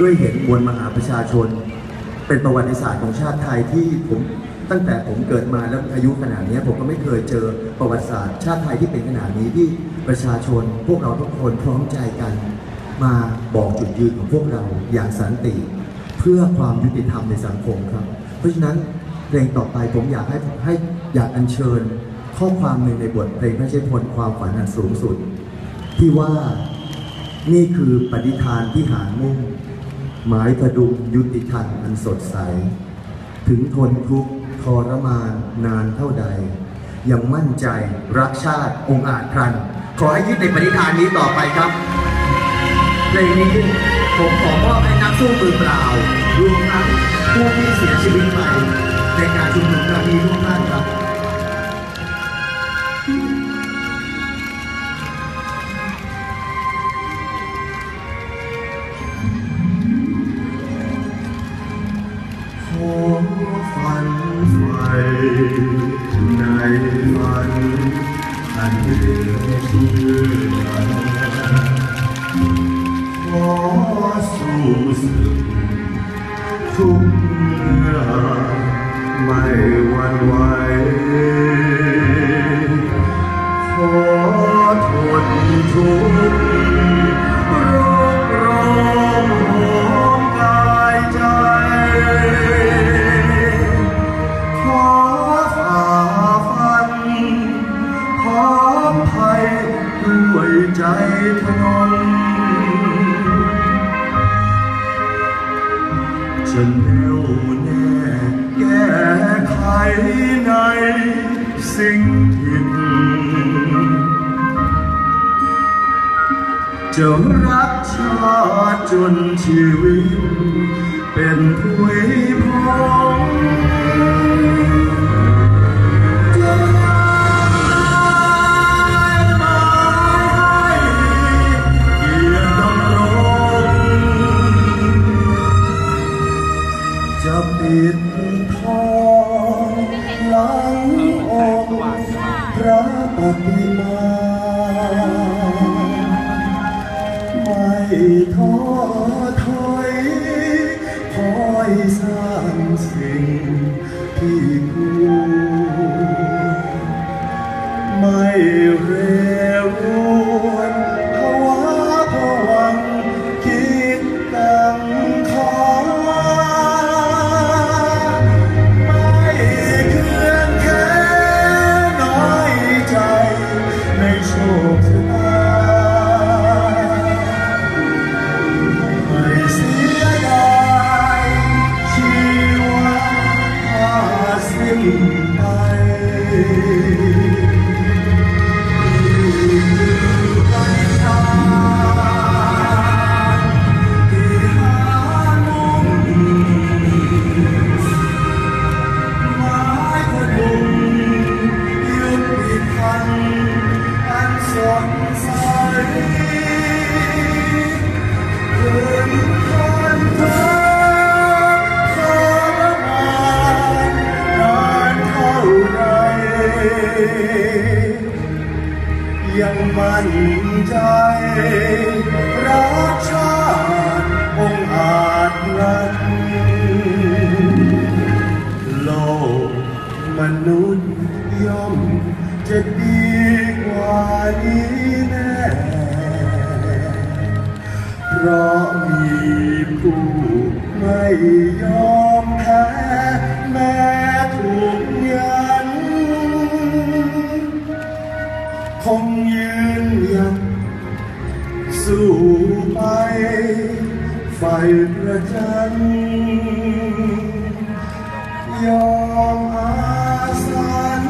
ด้วยเห็นมวลมหาประชาชน เป็นประวัติศาสตร์ของชาติไทยที่ผมตั้งแต่ผมเกิดมาแล้วอายุขนาดนี้ผมก็ไม่เคยเจอประวัติศาสตร์ชาติไทยที่เป็นขนาดนี้ที่ประชาชนพวกเราทุกคนพร้อมใจกัน มาบอกจุดยืนของพวกเราอย่างสันติ เพื่อความยุติธรรมในสังคมครับ เพราะฉะนั้นเพลงต่อไปผมอยากให้ให้อยากอัญเชิญ ข้อความหนึ่งในบทเพลงพระเชษพลความฝันอันสูงสุด ที่ว่านี่คือปฏิทานที่หารมุ่ง หมายพดุงยุติธรรมอันสดใส ถึงทนทุกข์ทรมานนานเท่าใด ยังมั่นใจรักชาติองอาจพรัน ขอให้ยึดในปฏิทานนี้ต่อไปครับเพลงนี้ผมขอมอบให้นักสู้มือเปล่ารวมทั้งผู้ที่เสียชีวิตไปในการชุมนุมครั้งนี้ทุกท่านครับ ขอฝันไฟในฝันอั ใจทนงจะแน่วแน่แก้ไขในสิ่งผิดจะรักชาติจนชีวิต เป็นผุยพง ปิดทองหลังองค์พระปฏิมา ยังมั่นใจ รักชาติองอาจรันโลกมนุษย์ย่อมจะดีกว่านี้แน่ เพราะมีผู้ไม่ยอมแพ้แม้ถูก ประจันยอมอาสัน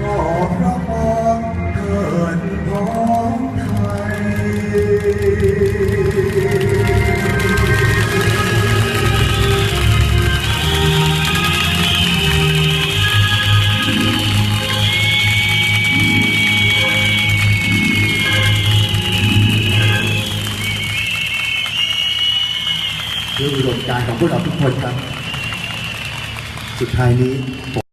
ก็พระพอ ด้วยอุดมการของพวกเราทุกคนครับ สุดท้ายนี้